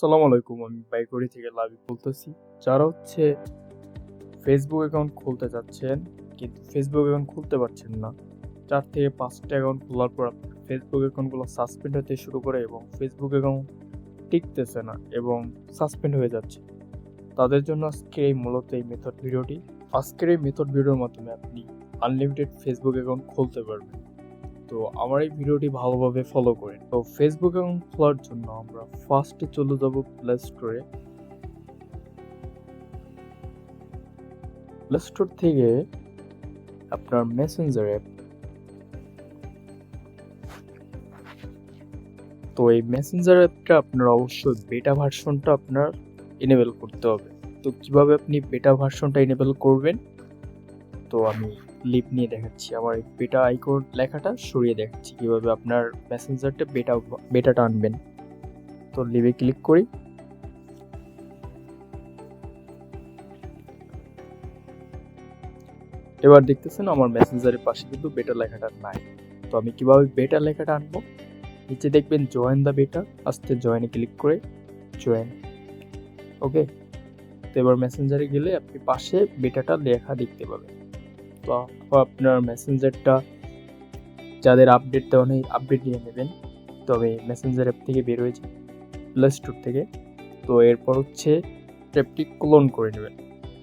আসসালামু আলাইকুম, আমি বাইকড়ি থেকে লাভি বলতেছি। যারা হচ্ছে ফেসবুক অ্যাকাউন্ট খুলতে চাচ্ছেন, কিন্তু ফেসবুক অ্যাকাউন্ট খুলতে পারছেন না, চার থেকে পাঁচটা অ্যাকাউন্ট খোলার পর ফেসবুক অ্যাকাউন্টগুলো সাসপেন্ড হতে শুরু করে এবং ফেসবুক অ্যাকাউন্ট টিকতেছে না এবং সাসপেন্ড হয়ে যাচ্ছে। তাদের জন্য আজকে এই মূলত এই মেথড ভিডিওটি। আজকের এই মেথড ভিডিওর মাধ্যমে আপনি আনলিমিটেড ফেসবুক অ্যাকাউন্ট খুলতে পারবেন। তো আমার এই ভিডিওটি ভালোভাবে ফলো করেন। তো ফেসবুক অ্যাকাউন্ট খোলার জন্য আমরা ফার্স্টে চলে যাব প্লে স্টোরে প্লে স্টোর থেকে আপনার মেসেঞ্জার অ্যাপ তো এই মেসেঞ্জার অ্যাপটা আপনার অবশ্যই বেটা ভার্সনটা আপনার এনেবেল করতে হবে। তো কীভাবে আপনি বেটা ভার্সনটা এনেবেল করবেন? তো আমি লিপ নিয়ে দেখাচ্ছি। আমার বেটা আইকোড লেখাটা সরিয়ে দেখাচ্ছি কীভাবে আপনার মেসেঞ্জারটা বেটা বেটাটা আনবেন। তো লিভে ক্লিক করি। এবার দেখতেছেন আমার মেসেঞ্জারের পাশে কিন্তু বেটা লেখাটা নাই। তো আমি কীভাবে বেটা লেখাটা আনব? নিচে দেখবেন জয়েন দ্য বেটা আস্তে জয়েনে ক্লিক করে জয়েন ওকে তো এবার মেসেঞ্জারে গেলে আপনি পাশে বেটাটা লেখা দেখতে পাবেন। তো আপনার মেসেঞ্জারটা যাদের আপডেট দেওয়া নেই আপডেট নিয়ে নেবেন। তবে মেসেঞ্জার অ্যাপ থেকে বের হয়েছে প্লে স্টোর থেকে। তো এরপর হচ্ছে অ্যাপটি ক্লোন করে নেবেন।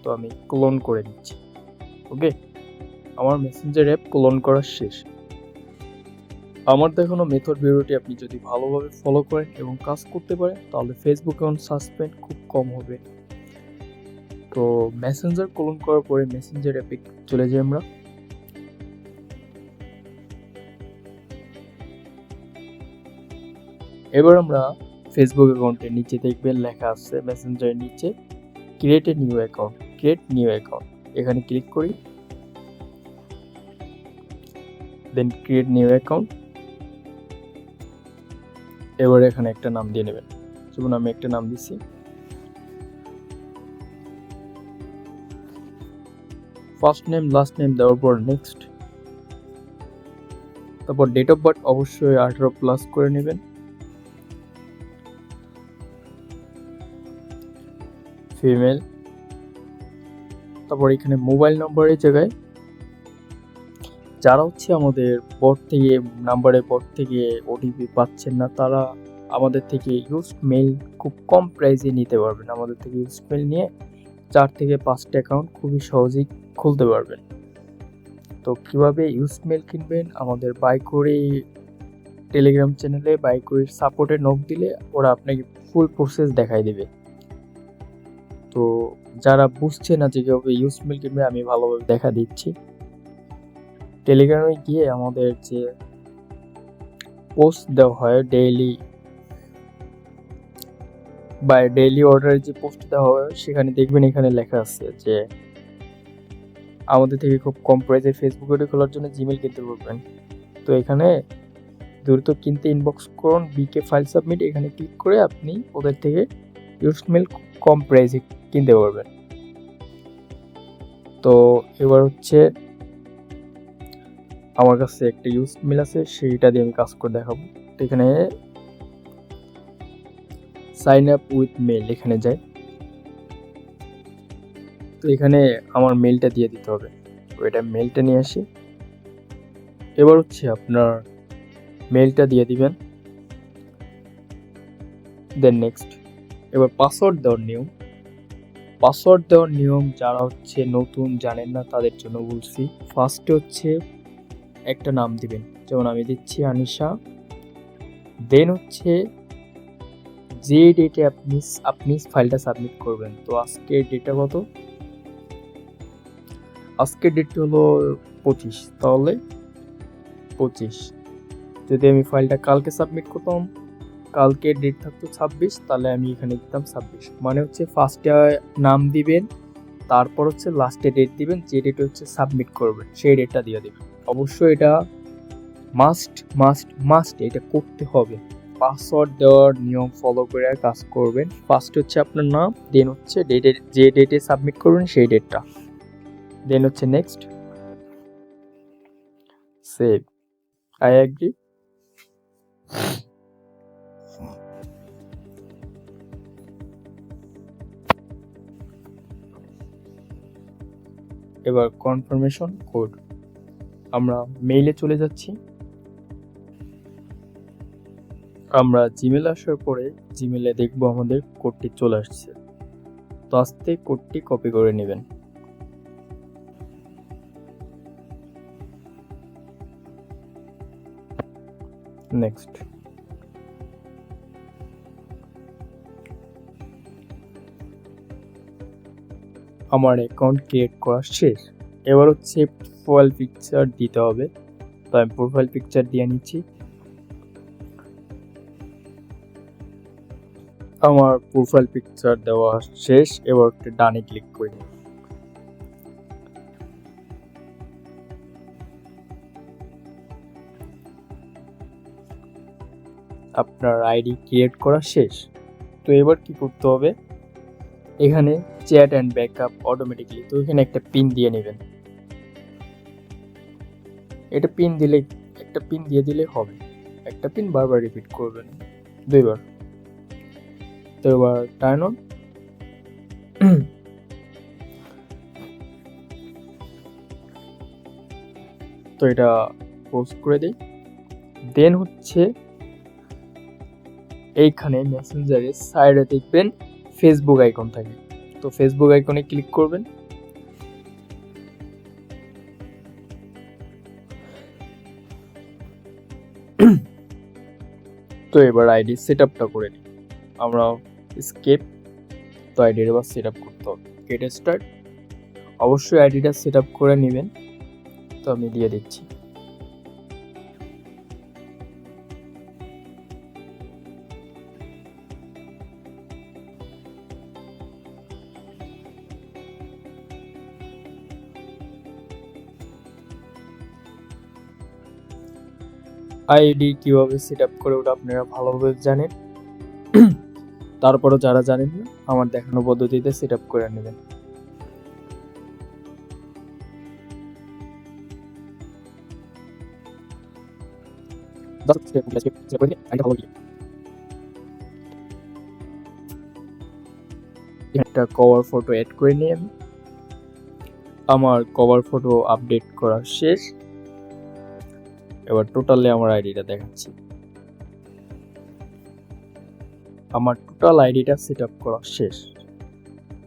তো আমি ক্লোন করে দিচ্ছি ওকে আমার মেসেঞ্জার অ্যাপ ক্লোন করা শেষ। আমার দেখানো মেথড ভিডিওটি আপনি যদি ভালোভাবে ফলো করেন এবং কাজ করতে পারেন, তাহলে ফেসবুক অ্যাকাউন্ট সাসপেন্ড খুব কম হবে। তো মেসেঞ্জার ক্লোন করার পরে মেসেঞ্জার অ্যাপে চলে যাই আমরা। এবার আমরা ফেসবুক অ্যাকাউন্টের নিচে দেখবেন লেখা আছে মেসেঞ্জারের নিচে create a new account create new account এখানে ক্লিক করি। দেন ক্রিয়েট নিউ অ্যাকাউন্ট এবার এখানে একটা নাম দিয়ে নেবেন। যেমন আমি একটা নাম দিচ্ছি ফার্স্ট নেম লাস্ট নেম দেওয়ার পর নেক্সট তারপর ডেট অফ বার্থ অবশ্যই আঠারো প্লাস করে নেবেন। ফিমেল তারপর এখানে মোবাইল নাম্বারের জায়গায়। যারা হচ্ছে আমাদের বোর্ড থেকে নাম্বারের বোর্ড থেকে ওটিপি পাচ্ছেন না, তারা আমাদের থেকে ইউজ মেল খুব কম প্রাইসে নিতে পারবেন। আমাদের থেকে ইউজ মেল নিয়ে চার থেকে পাঁচটা অ্যাকাউন্ট খুবই সহজেই খুলতে পারবেন। তো কীভাবে ইউজ মেল কিনবেন? আমাদের বাই করে টেলিগ্রাম চ্যানেলে বাই করে সাপোর্টে নোট দিলে ওরা আপনাকে ফুল প্রসেস দেখাই দেবে। তো যারা বুঝছে না যে কীভাবে ইউজ মেল কিনবে, আমি ভালোভাবে দেখা দিচ্ছি। টেলিগ্রামে গিয়ে আমাদের যে পোস্ট দেওয়া হয় ডেইলি বা ডেইলি অর্ডারের যে পোস্ট দেওয়া হয়, সেখানে দেখবেন এখানে লেখা আছে যে, আমাদের থেকে খুব কম প্রাইসে ফেসবুক আইডি খোলার জন্য জিমেল কিনতে পারবেন তো এখানে দ্রুত কিনতে ইনবক্স করুন বিকে ফাইল সাবমিট এখানে ক্লিক করে আপনি ওদের থেকে ইউজ মেল কম প্রাইসে কিনতে পারবেন। তো এবার হচ্ছে আমার কাছে একটা ইউজ মেল আছে, সেইটা দিয়ে আমি কাজ করে দেখাবো। এখানে সাইন আপ উইথ মেল এখানে যাই তো এখানে আমার মেলটা দিয়ে দিতে হবে। তো এটা মেলটা নিয়ে আসি। এবার হচ্ছে আপনার মেলটা দিয়ে দিবেন। দেন নেক্সট এবার পাসওয়ার্ড দেওয়ার নিয়ম। পাসওয়ার্ড দেওয়ার নিয়ম যারা হচ্ছে নতুন জানেন না, তাদের জন্য বলছি। ফার্স্টে হচ্ছে একটা নাম দিবেন। যেমন আমি দিচ্ছি আনিশা। দেন হচ্ছে যে ডেটে আপনি আপনি ফাইলটা সাবমিট করবেন, তো আজকের ডেটটা কত? আজকের ডেটটা হলো পঁচিশ, তাহলে পঁচিশ। যদি আমি ফাইলটা কালকে সাবমিট করতাম কালকে ডেট থাকতো ছাব্বিশ, তাহলে আমি এখানে দিতাম ছাব্বিশ। মানে হচ্ছে ফার্স্টে নাম দিবেন, তারপর হচ্ছে লাস্টে ডেট দিবেন, যে ডেটে হচ্ছে সাবমিট করবেন, সেই ডেটটা দিয়ে দেবেন। অবশ্যই এটা মাস্ট মাস্ট মাস্ট এটা করতে হবে। পাসওয়ার্ড দেওয়ার নিয়ম ফলো করে কাজ করবেন। ফার্স্ট হচ্ছে আপনার নাম দেন হচ্ছে ডেটে যে ডেটে সাবমিট করবেন সেই ডেটটা দেন হচ্ছে নেক্সট সেভ আই অ্যাগ্রি এবার কনফার্মেশন কোড আমরা মেইলে চলে যাচ্ছি। আমরা জিমেল আসার পরে জিমেলে দেখব আমাদের কোডটি চলে আসছে। তো আস্তে কোডটি কপি করে নেবেন। নেক্সট আমার অ্যাকাউন্ট ক্রিয়েট করা শেষ। এবার হচ্ছে প্রোফাইল পিকচার দিতে হবে। তো আমি প্রোফাইল পিকচার দিয়ে নিচ্ছি। আমার প্রোফাইল পিকচার দেওয়া শেষ, এবার একটু ডানে ক্লিক করে। আপনার আইডি ক্রিয়েট করা শেষ। তো এবার কি করতে হবে? এখানে চ্যাট অ্যান্ড ব্যাকআপ অটোমেটিকলি তো এখানে একটা পিন দিয়ে নেবেন। এটা পিন দিলে, একটা পিন দিয়ে দিলে হবে। একটা পিন বারবার রিপিট করবেন। দুইবার। তো এবার টার্ন অন তো এটা পোস্ট করে দিই। দেন হচ্ছে এইখানে মেসেঞ্জারের সাইডে দেখবেন ফেসবুক আইকন থাকে। তো ফেসবুক আইকনে ক্লিক করবেন। তো এবার আইডি সেট আপটা করে নিই। আমরা স্কেপ তো এবার সেট আপ করতে হবে। গেট স্টার্ট অবশ্যই আইডিটা সেট আপ করে নেবেন। তো আমি দিয়ে দিচ্ছি। আইডি কীভাবে সেট আপ করে ওটা আপনারা ভালোভাবে জানেন। তারপরও যারা জানেন না, আমার দেখানো পদ্ধতিতে সেট আপ করে নেবেন। একটা কভার ফটো অ্যাড করে আমি আমার কভার ফটো আপডেট করা শেষ। এবার টোটালে আমার আইডিটা দেখাচ্ছি। আমার টোটাল আইডিটা সেট আপ করা শেষ।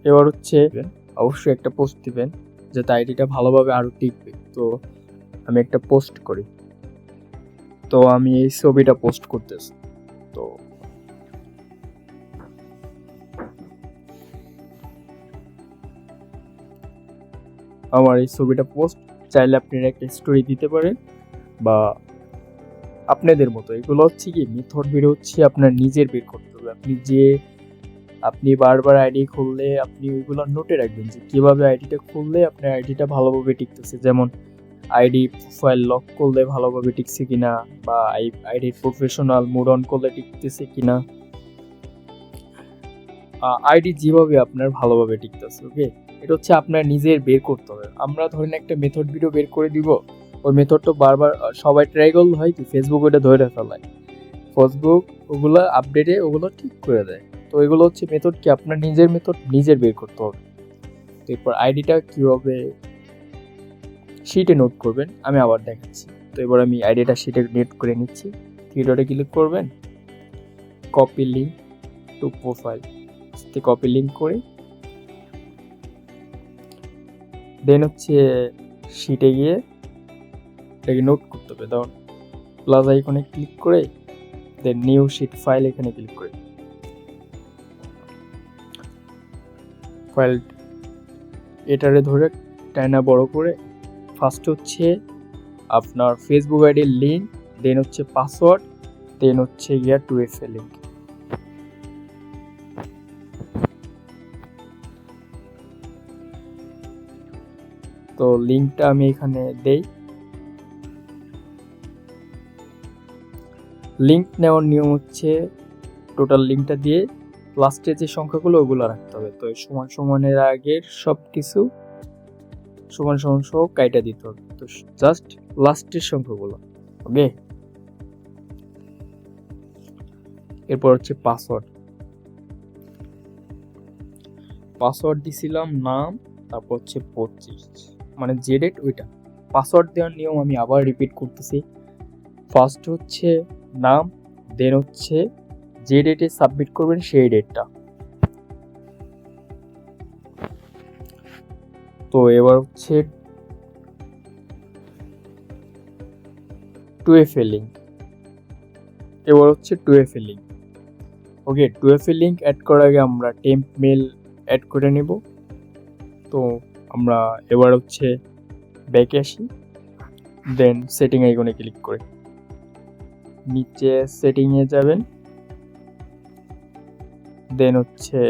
এবার হচ্ছে অবশ্যই একটা পোস্ট দিবেন যাতে আইডিটা ভালোভাবে আরও টিকবে। তো আমি একটা পোস্ট করি। তো আমি এই ছবিটা পোস্ট করতেছি। তো আমার এই ছবিটা পোস্ট চাইলে আপনারা একটা স্টোরি দিতে পারেন বা আপনাদের মতো। এগুলো হচ্ছে কি মেথড বের হচ্ছে আপনার নিজের বের করতে। হবে আপনি যে আপনি বারবার আইডি খুললে আপনি ওইগুলো নোটে রাখবেন যে কীভাবে আইডিটা খুললে আপনার আইডিটা ভালোভাবে টিকতেছে। যেমন আইডি প্রোফাইল লক করলে ভালোভাবে টিকছে কিনা বা আইডির প্রফেশনাল মোড অন করলে টিকতেছে কিনা। আইডি যেভাবে আপনার ভালোভাবে টিকতেছে ওকে এটা হচ্ছে আপনার নিজের বের করতে হবে। আমরা ধরেন একটা মেথড ভিডিও বের করে দিব। ওই মেথডটা বারবার সবাই ট্রাই করলে হয় কি? ফেসবুক ওটা ধরে ফেলায়। ফেসবুক ওগুলো আপডেটে ওগুলো ঠিক করে দেয়। তো এগুলো হচ্ছে মেথড কি? আপনার নিজের মেথড নিজের বের করতে হবে। তো এরপর আইডিটা কীভাবে শিটে নোট করবেন? আমি আবার দেখাচ্ছি। তো এবার আমি আইডিটা শিটে নোট করে নিচ্ছি। থ্রিডটে ক্লিক করবেন। Copy link to profile copy link করে দেন হচ্ছে শিটে গিয়ে এটাকে নোট করতে হবে। ধরুন প্লাস আইকনে ক্লিক করে দেন নিউ শিট ফাইল এখানে ক্লিক করে। ফাইল এটারে ধরে টাইনা বড় করে ফার্স্ট হচ্ছে আপনার ফেসবুক আইডির লিঙ্ক দেন হচ্ছে পাসওয়ার্ড দেন হচ্ছে ইয়ার টু এফ লিঙ্ক তো লিঙ্কটা আমি এখানে দেই। লিঙ্ক নেওয়ার নিয়ম হচ্ছে টোটাল লিঙ্কটা দিয়ে লাস্টে যে সংখ্যাগুলো ওগুলো রাখতে হবে। তো সমান সমানের আগের সব কিছু সমান সমান সহ কাইটা দিতে হবে। তো জাস্ট লাস্টের সংখ্যাগুলো ওকে এরপর হচ্ছে পাসওয়ার্ড পাসওয়ার্ড দিছিলাম নাম, তারপর হচ্ছে পঁচিশ। মানে যে ডেট ওইটা। পাসওয়ার্ড দেওয়ার নিয়ম আমি আবার রিপিট করতেছি। ফার্স্ট হচ্ছে নাম দেন হচ্ছে যে ডেটে সাবমিট করবেন সেই ডেটটা তো এবার হচ্ছে টু এফ এ লিঙ্ক এবার হচ্ছে two A link okay two F A link add করার আগে আমরা টেম্প মেল অ্যাড করে নেব। তো আমরা এবার হচ্ছে ব্যাকে আসি দেন সেটিং আইকনে ক্লিক করে। নিচে সেটিংয়ে যাবেন। দেন হচ্ছে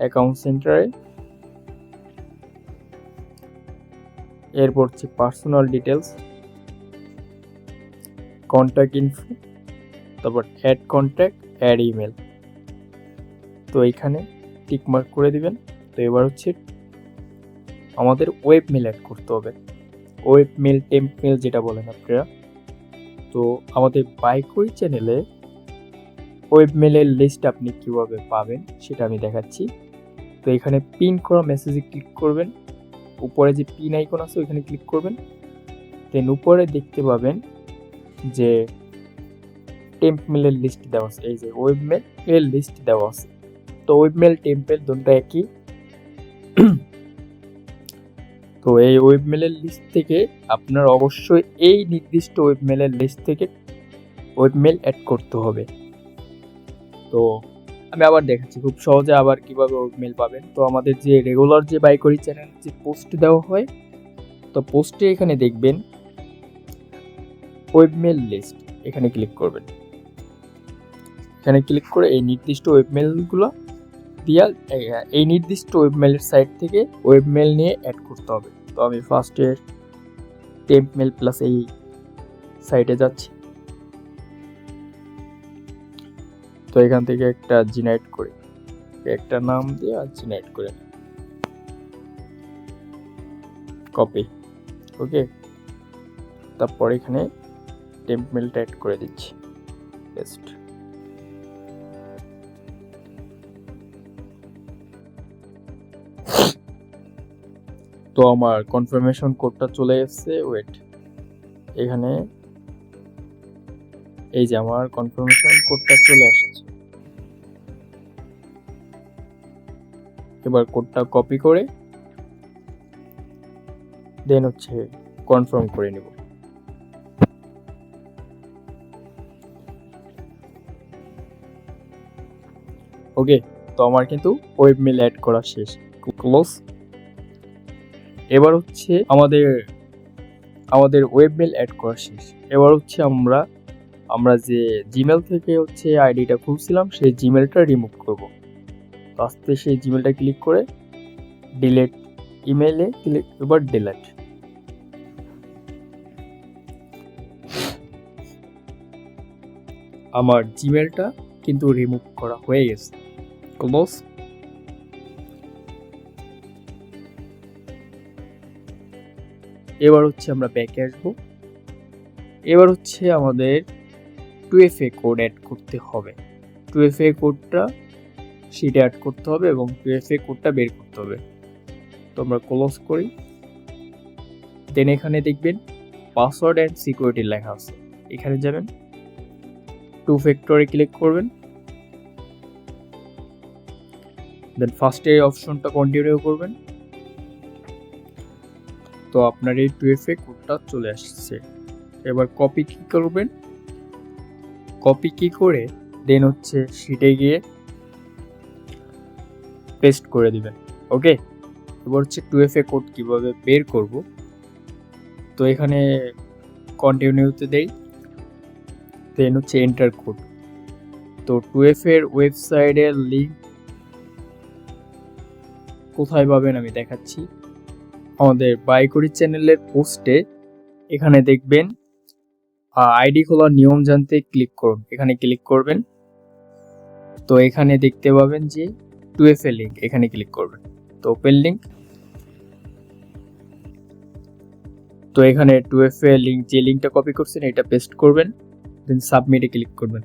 অ্যাকাউন্ট সেন্টারে এরপর হচ্ছে পার্সোনাল ডিটেলস কন্ট্যাক্ট ইনফো তারপর অ্যাড কন্ট্যাক্ট অ্যাড ইমেল তো এখানে টিক মার্ক করে দিবেন। তো এবার হচ্ছে আমাদের ওয়েব মেল অ্যাড করতে হবে। ওয়েব মেল টেম্প মেল যেটা বলেন আপনারা। তো আমাদের বাইকই চ্যানেলে ওয়েবমেলের লিস্ট আপনি কীভাবে পাবেন সেটা আমি দেখাচ্ছি। তো এখানে পিন করা মেসেজে ক্লিক করবেন। উপরে যে পিন আইকন আছে ওইখানে ক্লিক করবেন। দেন উপরে দেখতে পাবেন যে টেম্প মেলের লিস্ট দেওয়া আছে। এই যে ওয়েব মেল এর লিস্ট দেওয়া আছে। তো ওয়েবমেল টেম্পেল দুটো একই। তো এই ওয়েব মেলের লিস্ট থেকে আপনার অবশ্যই এই নির্দিষ্ট ওয়েব মেলের লিস্ট থেকে ওয়েব মেল অ্যাড করতে হবে। তো আমি আবার দেখাচ্ছি, খুব সহজে আবার কীভাবে ওয়েব মেল পাবেন। তো আমাদের যে রেগুলার যে বাইকরি চ্যানেল যে পোস্ট দেওয়া হয়, তো পোস্টে এখানে দেখবেন ওয়েব মেল লিস্ট এখানে ক্লিক করবেন। এখানে ক্লিক করে এই নির্দিষ্ট ওয়েব মেলগুলো দিয়া, এই নির্দিষ্ট ওয়েব মেলের সাইট থেকে ওয়েব মেল নিয়ে অ্যাড করতে হবে। তো আমি ফার্স্টে টেম্প মেল প্লাস এই সাইটে যাচ্ছি। তো এখান থেকে একটা জিনাইট করি। একটা নাম দিয়ে আর জিনাইট করে কপি ওকে তারপর এখানে টেম্প মেলটা অ্যাড করে দিচ্ছি। বেস্ট তো আমার কনফার্মেশন কোডটা চলে এসেছে ওয়েট এখানে এই যে আমার কনফার্মেশন কোডটা চলে আসছে। এবার কোডটা কপি করে দেন হচ্ছে কনফার্ম করে নেব। ওকে তো আমার কিন্তু ওয়েব মেল অ্যাড করা শেষ। ক্লোজ এবার হচ্ছে আমাদের আমাদের ওয়েব মেল অ্যাড করা শেষ। এবার হচ্ছে আমরা আমরা যে জিমেল থেকে হচ্ছে আইডিটা খুলছিলাম, সেই জিমেলটা রিমুভ করব। আস্তে সেই জিমেলটা ক্লিক করে ডিলেট ইমেলে ক্লিক এবার ডিলেট আমার জিমেলটা কিন্তু রিমুভ করা হয়ে গেছে। ক্লোজ এবার হচ্ছে আমরা ব্যাকে আসব। এবার হচ্ছে আমাদের two F A code add করতে হবে। টু এফ এ কোডটা সেটা অ্যাড করতে হবে এবং টু এফ এ কোডটা বের করতে হবে। তো আমরা ক্লোজ করি। দেন এখানে দেখবেন পাসওয়ার্ড অ্যান্ড সিকিউরিটি লেখা আছে। এখানে যাবেন। টু ফ্যাক্টরে ক্লিক করবেন। দেন ফার্স্টে অপশনটা কন্টিনিউ করবেন। তো আপনার এই টুএফএ কোডটা চলে আসছে। এবার কপি কি করবেন? কপি কি করে? দেন হচ্ছে শিটে গিয়ে পেস্ট করে দিবেন ওকে এবার হচ্ছে টুএফএ কোড কীভাবে বের করব? তো এখানে কন্টিনিউতে দেই দেন হচ্ছে এন্টার কোড তো টুএফ এর ওয়েবসাইটের লিঙ্ক কোথায় পাবেন আমি দেখাচ্ছি। আমাদের বাইকরি চ্যানেলের পোস্টে এখানে দেখবেন আইডি খোলার নিয়ম জানতে ক্লিক করুন। এখানে ক্লিক করবেন। তো এখানে দেখতে পাবেন যে টুএফ এ লিঙ্ক এখানে ক্লিক করবেন। তো ওপেন লিঙ্ক তো এখানে টুএফ এ লিঙ্ক যে লিঙ্কটা কপি করছেন, এটা পেস্ট করবেন দেন সাবমিটে ক্লিক করবেন।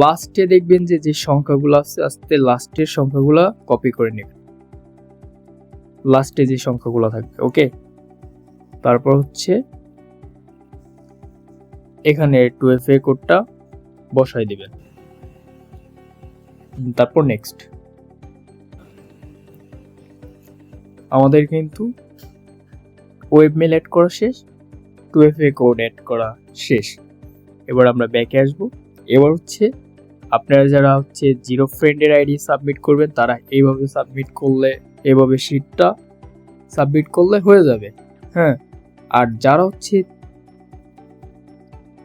লাস্টে দেখবেন যে যে সংখ্যাগুলো আছে, আস্তে লাস্টের সংখ্যাগুলো কপি করে নেবেন। লাস্টে যে সংখ্যাগুলো থাকবে ওকে তারপর হচ্ছে এখানে টু এফ এ কোডটা বসাই দিবেন। তারপর নেক্সট আমাদের কিন্তু ওয়েব মেল অ্যাড করা শেষ two F A code add করা শেষ। এবার আমরা ব্যাকে আসব। এবার হচ্ছে আপনারা যারা হচ্ছে জিরো ফ্রেন্ডের আইডি সাবমিট করবেন, তারা এইভাবে সাবমিট করলে এইভাবে শিটটা সাবমিট করলে হয়ে যাবে। হ্যাঁ আর যারা হচ্ছে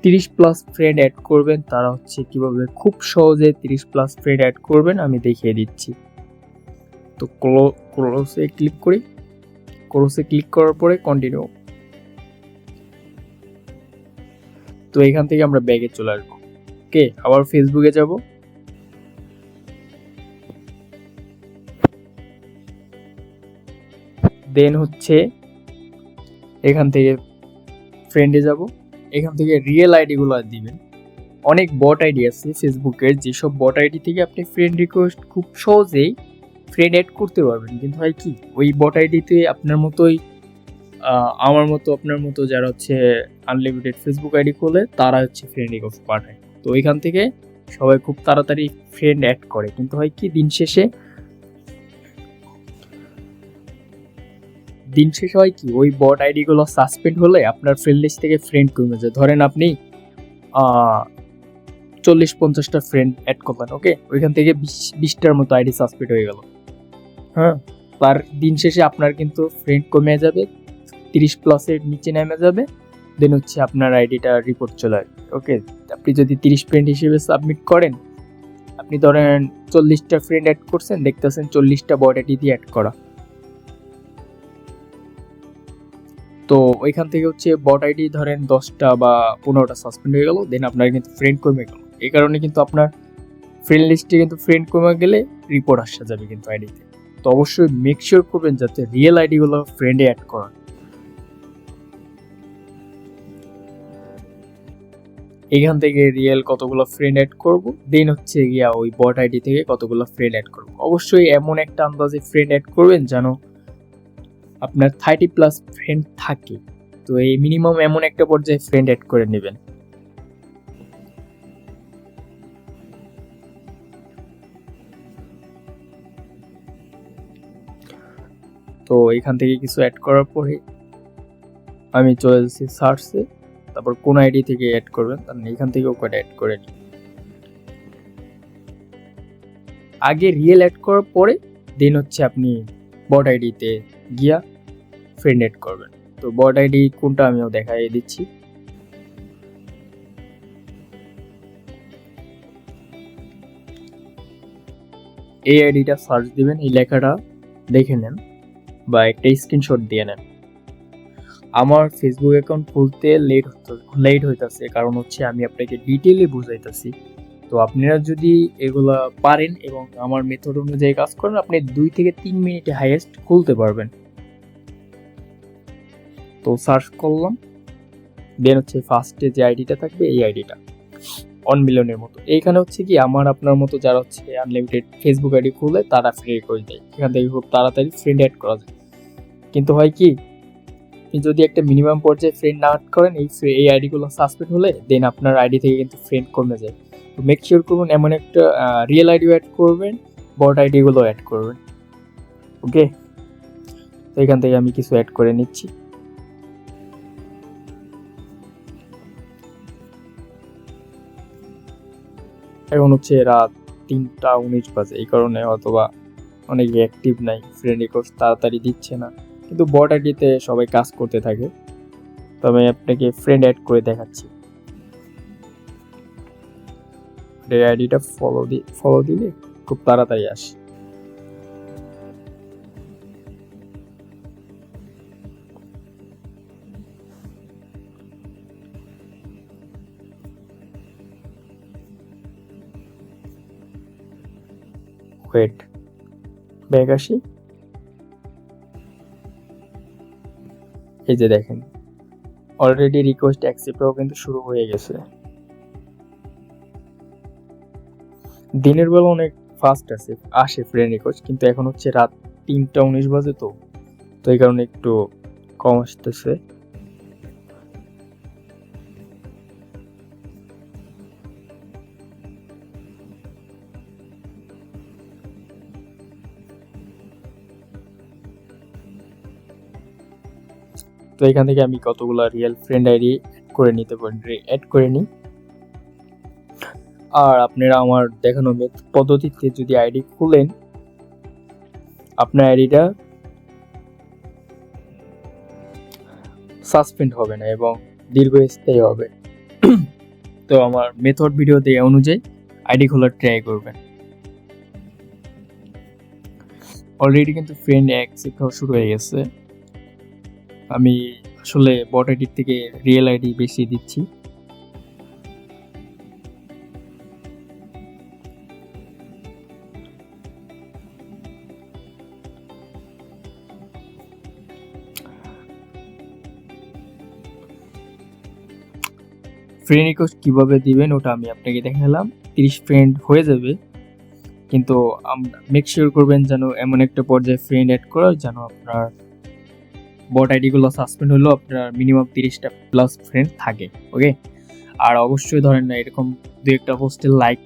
তিরিশ প্লাস ফ্রেন্ড অ্যাড করবেন, তারা হচ্ছে কীভাবে খুব সহজে তিরিশ প্লাস ফ্রেন্ড অ্যাড করবেন আমি দেখিয়ে দিচ্ছি। তো ক্লোসে ক্লিক করি। ক্লোসে ক্লিক করার পরে কন্টিনিউ তো এখান থেকে আমরা ব্যাগে চলে আসব। ওকে আবার ফেসবুকে যাব। দেন হচ্ছে এখান থেকে ফ্রেন্ডে যাব। এখান থেকে রিয়েল আইডিগুলো দিবেন। অনেক বট আইডি আছে ফেসবুকের যেসব বট আইডি থেকে আপনি ফ্রেন্ড রিকোয়েস্ট খুব সহজেই ফ্রেন্ড অ্যাড করতে পারবেন। কিন্তু হয় কি, ওই বট আইডিতে আপনার মতোই আমার মতো, আপনার মতো যারা হচ্ছে আনলিমিটেড ফেসবুক আইডি খোলে, তারা হচ্ছে ফ্রেন্ড রিকোয়েস্ট পাঠায়। তো ওইখান থেকে সবাই খুব তাড়াতাড়ি ফ্রেন্ড অ্যাড করে। কিন্তু হয় কি, দিন শেষে দিন শেষে হয় কি ওই বট আইডিগুলো সাসপেন্ড হলে আপনার ফ্রেন্ড লিস্ট থেকে ফ্রেন্ড কমে যায়। ধরেন আপনি চল্লিশ পঞ্চাশটা ফ্রেন্ড অ্যাড করলেন ওকে ওইখান থেকে বিশ বিশটার মতো আইডি সাসপেন্ড হয়ে গেল। হ্যাঁ। তার দিন শেষে আপনার কিন্তু ফ্রেন্ড কমে যাবে তিরিশ প্লাসের নিচে নেমে যাবে দেন হচ্ছে আপনার আইডিটা রিপোর্ট চলে আসবে ওকে আপনি যদি তিরিশ ফ্রেন্ড হিসেবে সাবমিট করেন আপনি ধরেন চল্লিশটা ফ্রেন্ড অ্যাড করছেন দেখতেছেন চল্লিশটা বড আইডি দিয়ে অ্যাড করা। তো ওইখান থেকে হচ্ছে বট আইডি ধরেন দশটা বা পনেরোটা সাসপেন্ড হয়ে গেল দেন আপনার কিন্তু ফ্রেন্ড কমে গেল। এই কারণে কিন্তু আপনার ফ্রেন্ড লিস্টে কিন্তু ফ্রেন্ড কমে গেলে রিপোর্ট আসা যাবে কিন্তু আইডিতে তো। অবশ্যই মেক শিওর করবেন যাতে রিয়েল আইডিগুলো ফ্রেন্ডে অ্যাড করা। এখান থেকে রিয়েল কতগুলো ফ্রেন্ড অ্যাড করব দেন হচ্ছে গিয়া ওই বট আইডি থেকে কতগুলো ফ্রেন্ড অ্যাড করব। অবশ্যই এমন একটা আন্দাজে ফ্রেন্ড অ্যাড করবেন যেন আপনার থার্টি প্লাস ফ্রেন্ড থাকে, তো এই মিনিমাম এমন একটা পর্যায়ে ফ্রেন্ড অ্যাড করে নেবেন। তো এখান থেকে কিছু অ্যাড করার পরে আমি চলে যাচ্ছি সার্চে তারপর কোন আইডি থেকে অ্যাড করবেন, তার মানে এখান থেকেও কয়টা অ্যাড করে নিন। আগে রিয়েল অ্যাড করার পরে দেন হচ্ছে আপনি বট আইডিতে গিয়া ফ্রেন্ড অ্যাড করবেন। তো বট আইডি কোনটা আমিও দেখাই দিচ্ছি। এই আইডিটা সার্চ দিবেন, এই লেখাটা দেখে নেন বা একটা স্ক্রিনশট দিয়ে নেন। আমার ফেসবুক অ্যাকাউন্ট খুলতে লেট লেট হইতাছে, কারণ হচ্ছে আমি আপনাকে ডিটেইলে বুঝাইতেছি। তো আপনারা যদি এগুলা পারেন এবং আমার মেথড অনুযায়ী কাজ করেন, আপনি দুই থেকে তিন মিনিটে হাইয়েস্ট খুলতে পারবেন। তো সার্চ করলাম। দেন হচ্ছে ফার্স্টে যে আইডিটা থাকবে, এই আইডিটা ওয়ান মিলিয়নের মতো। এইখানে হচ্ছে কি, আমার আপনার মতো যারা হচ্ছে আনলিমিটেড ফেসবুক আইডি খুলে, তারা ফ্রি করে দেয়। এখান থেকে খুব তাড়াতাড়ি ফ্রেন্ড অ্যাড করা যায়। কিন্তু হয় কি যদি একটা মিনিমাম পর্যায়ে ফ্রেন্ড না অ্যাড করেন, এই এই আইডিগুলো সাসপেন্ড হলে দেন আপনার আইডি থেকে কিন্তু ফ্রেন্ড কমে যায়। তো মেক শিওর করুন, এমন একটা রিয়েল আইডিও অ্যাড করবেন বট আইডিগুলো অ্যাড করবেন। ওকে তো এখান থেকে আমি কিছু অ্যাড করে নিচ্ছি। এখন হচ্ছে রাত তিনটা উনিশ বাজে। এই কারণে অথবা অনেক অ্যাক্টিভ নাই ফ্রেন্ড রিকোয়েস্ট তাড়াতাড়ি দিচ্ছে না। কিন্তু বট সবাই কাজ করতে থাকে। তবে আপনাকে ফ্রেন্ড অ্যাড করে দেখাচ্ছি। এই আইডিটা ফলো দি ফলো দিলে খুব তাড়াতাড়ি আসে। ওয়েট ব্যাগ আসি? এই যে দেখেন। অলরেডি রিকোয়েস্ট অ্যাকসেপ্টও কিন্তু শুরু হয়ে গেছে। দিনের বেলা অনেক ফাস্ট আছে, আসে ফ্রেন্ড রিকোয়েস্ট কিন্তু এখন হচ্ছে রাত তিনটা উনিশ বাজে তো। তো এই কারণে একটু কম আসতেছে। তো এখান থেকে আমি কতগুলো রিয়েল ফ্রেন্ড আইডি করে নিতে পারি অ্যাড করে নিই। আর আপনারা আমার দেখানো পদ্ধতিতে যদি আইডি খুলেন, আপনার আইডিটা সাসপেন্ড হবে না এবং দীর্ঘস্থায়ী হবে। তো আমার মেথড ভিডিও দিয়ে অনুযায়ী আইডি খোলার ট্রাই করবেন। অলরেডি কিন্তু ফ্রেন্ড এক শিক্ষা শুরু হয়ে গেছে। আমি আসলে বট আইডির থেকে রিয়েল আইডি বেশি দিচ্ছি। ফ্রেন্ড রিকোয়েস্ট কীভাবে দিবেন ওটা আমি আপনাকে দেখালাম। তিরিশ ফ্রেন্ড হয়ে যাবে। কিন্তু মেক শিওর করবেন যেন এমন একটা পর্যায়ে ফ্রেন্ড অ্যাড করার যেন আপনার বট আইডিগুলো সাসপেন্ড হলেও আপনার মিনিমাম তিরিশটা প্লাস ফ্রেন্ড থাকে ওকে আর অবশ্যই ধরেন না, এরকম দু একটা পোস্টে লাইক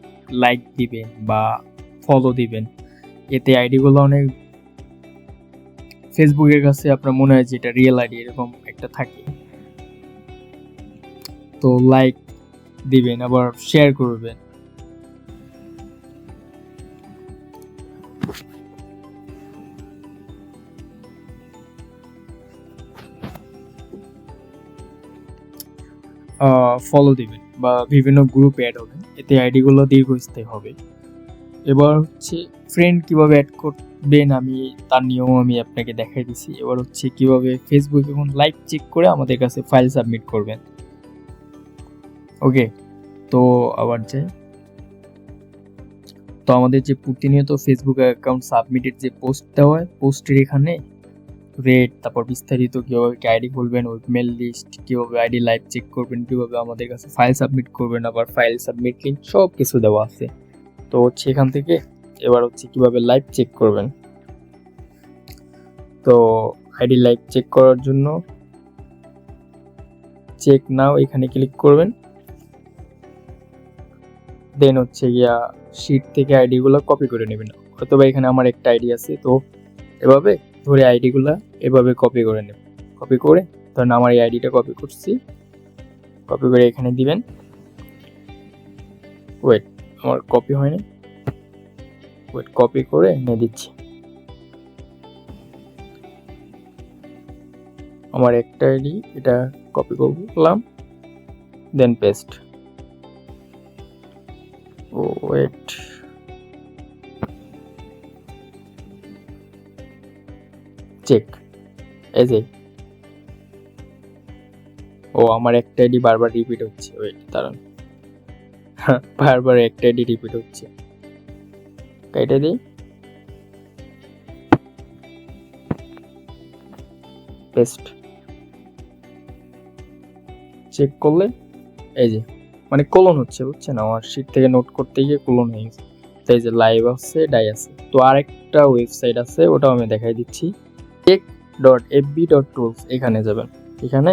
লাইক দিবেন বা ফলো দিবেন। এতে আইডিগুলো অনেক ফেসবুকের কাছে আপনার মনে হয় যে এটা রিয়েল আইডি এরকম একটা থাকে। তো লাইক দিবেন, আবার শেয়ার করবেন। ফলো দিবেন বা বিভিন্ন গ্রুপে অ্যাড হবেন এতে আইডিগুলো দীর্ঘস্থায়ী হবে। এবার হচ্ছে ফ্রেন্ড কীভাবে অ্যাড করবেন আমি, তার নিয়ম আমি আপনাকে দেখাই দিছি। এবার হচ্ছে কীভাবে ফেসবুক এখন লাইক চেক করে আমাদের কাছে ফাইল সাবমিট করবেন। ওকে তো আবার যাই তো আমাদের যে প্রতিনিয়ত ফেসবুক অ্যাকাউন্ট সাবমিটের যে পোস্ট দেওয়া হয় পোস্টের এখানে রেট তারপর বিস্তারিত কীভাবে আইডি খুলবেন ওই মেল লিস্ট কীভাবে আইডি লাইভ চেক করবেন, কীভাবে আমাদের কাছে ফাইল সাবমিট করবেন, আবার ফাইল সাবমিট লিঙ্ক সব কিছু দেওয়া আছে। তো হচ্ছে এখান থেকে এবার হচ্ছে কীভাবে লাইভ চেক করবেন। তো আইডি লাইভ চেক করার জন্য চেক নাও এখানে ক্লিক করবেন। দেন হচ্ছে গিয়া শিট থেকে আইডিগুলো কপি করে নেবেন। অথবা এখানে আমার একটা আইডি আছে, তো এভাবে ধরে আইডিগুলো এভাবে কপি করে নেব। কপি করে ধরেন আমার এই আইডিটা কপি করছি। কপি করে এখানে দিবেন। ওয়েট আমার কপি হয়নি। ওয়েট কপি করে এনে দিচ্ছি। আমার একটা আইডি, এটা কপি করলাম দেন পেস্ট ওয়েট চেক এই যে। ও, আমার একটা আইডি বারবার রিপিট হচ্ছে। ওয়েট দাঁড়ান। বারবার একটা আইডি রিপিট হচ্ছে। কেটে দিই। পেস্ট চেক করলে, এই যে মানে কলন হচ্ছে, বুঝছেন? আমার শিট থেকে নোট করতে গিয়ে কলন হয়ে গেছে। তো এই যে লাইভ আছে ডাই আছে। তো আরেকটা ওয়েবসাইট আছে, ওটাও আমি দেখাই দিচ্ছি। Check dot FB dot tools এখানে যাবেন। এখানে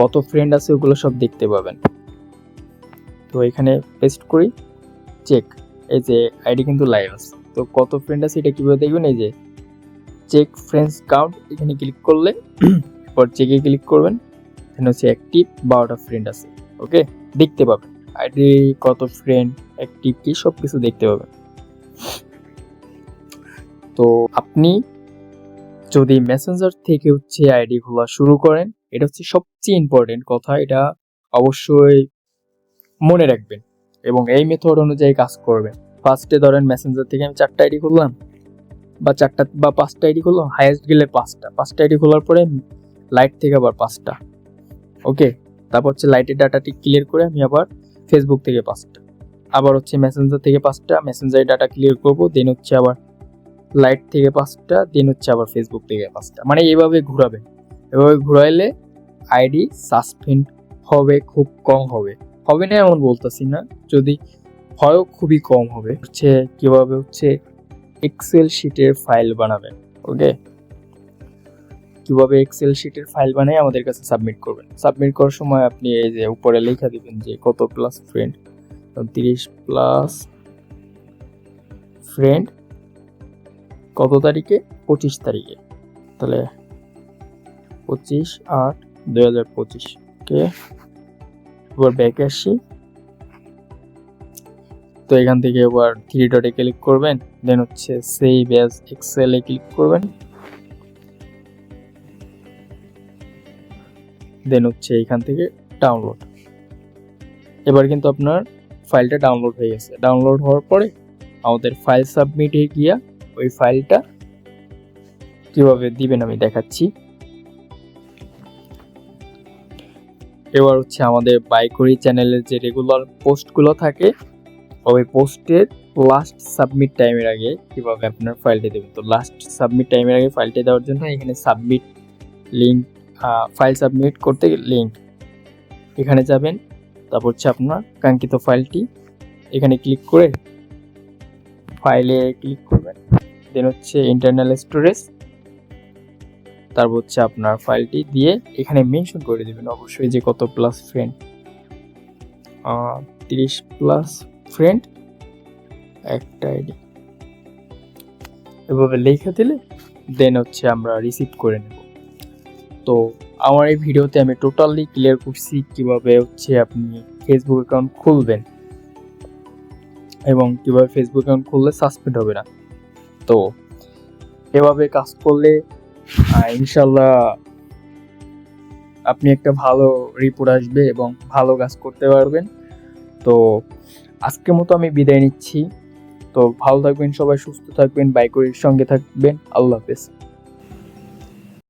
কত ফ্রেন্ড আছে ওগুলো সব দেখতে পাবেন। তো এখানে পেস্ট করি চেক এই যে আইডি কিন্তু লাইভ আছে। তো কত ফ্রেন্ড আছে এটা কীভাবে দেখবেন? এই যে চেক ফ্রেন্ডস কাউন্ট এখানে ক্লিক করলে পর চেকে ক্লিক করবেন। এখানে হচ্ছে অ্যাক্টিভ বারোটা ফ্রেন্ড আছে ওকে দেখতে পাবেন। আইডি কত ফ্রেন্ড অ্যাক্টিভ কি সব কিছু দেখতে পাবেন। তো আপনি যদি মেসেঞ্জার থেকে হচ্ছে আইডি খোলা শুরু করেন, এটা হচ্ছে সবচেয়ে ইম্পর্টেন্ট কথা, এটা অবশ্যই মনে রাখবেন এবং এই মেথড অনুযায়ী কাজ করবেন। ফার্স্টে ধরেন মেসেঞ্জার থেকে আমি চারটা আইডি খুললাম, বা চারটা বা পাঁচটা আইডি খুললাম হাইয়েস্ট গেলে পাঁচটা। পাঁচটা আইডি খোলার পরে লাইট থেকে আবার পাঁচটা। ওকে তারপর হচ্ছে লাইটের ডাটাটি ক্লিয়ার করে আমি আবার ফেসবুক থেকে পাঁচটা। আবার হচ্ছে মেসেঞ্জার থেকে পাঁচটা মেসেঞ্জারের ডাটা ক্লিয়ার করব দেন হচ্ছে আবার লাইট থেকে পাঁচটা দেন হচ্ছে আবার ফেসবুক থেকে পাঁচটা। মানে এইভাবে ঘুরাবে। এভাবে ঘুরাইলে আইডি সাসপেন্ড হবে, খুব কম হবে। হবে না এমন বলতেছি না, যদি হয়ও খুবই কম হবে। হচ্ছে কীভাবে হচ্ছে এক্সেল শিটের ফাইল বানাবেন ওকে কীভাবে এক্সেল শিটের ফাইল বানিয়ে আমাদের কাছে সাবমিট করবেন। সাবমিট করার সময় আপনি এই যে উপরে লেখা দিবেন যে কত প্লাস ফ্রেন্ড তিরিশ প্লাস ফ্রেন্ড কত তারিখে? পঁচিশ তারিখে। তাহলে পঁচিশ আট দুই হাজার পঁচিশ। ওকে। এবার ব্যাকে আসি। তো এখান থেকে এবার থ্রি ডটে ক্লিক করবেন। দেন হচ্ছে সেভ অ্যাজ এক্সেলে ক্লিক করবেন। দেন হচ্ছে এখান থেকে ডাউনলোড এবার কিন্তু আপনার ফাইলটা ডাউনলোড হয়ে গেছে। ডাউনলোড হওয়ার পরে আমাদের ফাইল সাবমিটে গিয়া ওই ফাইলটা কীভাবে দিবেন আমি দেখাচ্ছি। এবার হচ্ছে আমাদের বাইকরি চ্যানেলের যে রেগুলার পোস্টগুলো থাকে, ওই পোস্টের লাস্ট সাবমিট টাইমের আগে কীভাবে আপনার ফাইলটা দেবেন। তো লাস্ট সাবমিট টাইমের আগে ফাইলটা দেওয়ার জন্য এখানে সাবমিট লিঙ্ক ফাইল সাবমিট করতে লিঙ্ক এখানে যাবেন। তারপর হচ্ছে আপনার কাঙ্ক্ষিত ফাইলটি এখানে ক্লিক করে ফাইলে ক্লিক করবেন দেন হচ্ছে ইন্টারনাল স্টোরেজ তারপর হচ্ছে আপনার ফাইলটি দিয়ে এখানে মেনশন করে দেবেন অবশ্যই যে কত প্লাস ফ্রেন্ড তিরিশ প্লাস ফ্রেন্ড একটা আইডি এভাবে লিখে দিলে দেন হচ্ছে আমরা রিসিভ করে নেব। তো আমার এই ভিডিওতে আমি টোটালি ক্লিয়ার করছি কীভাবে হচ্ছে আপনি ফেসবুক অ্যাকাউন্ট খুলবেন এবং কীভাবে ফেসবুক অ্যাকাউন্ট খুললে সাসপেন্ড হবে না। তো এভাবে কাজ করলে ইনশাল্লাহ আপনি একটা ভালো রিপোর্ট আসবে এবং ভালো কাজ করতে পারবেন। তো আজকে মতো আমি বিদায় নিচ্ছি। তো ভালো থাকবেন সবাই, সুস্থ থাকবেন বাইকরির সঙ্গে থাকবেন। আল্লাহ হাফেজ।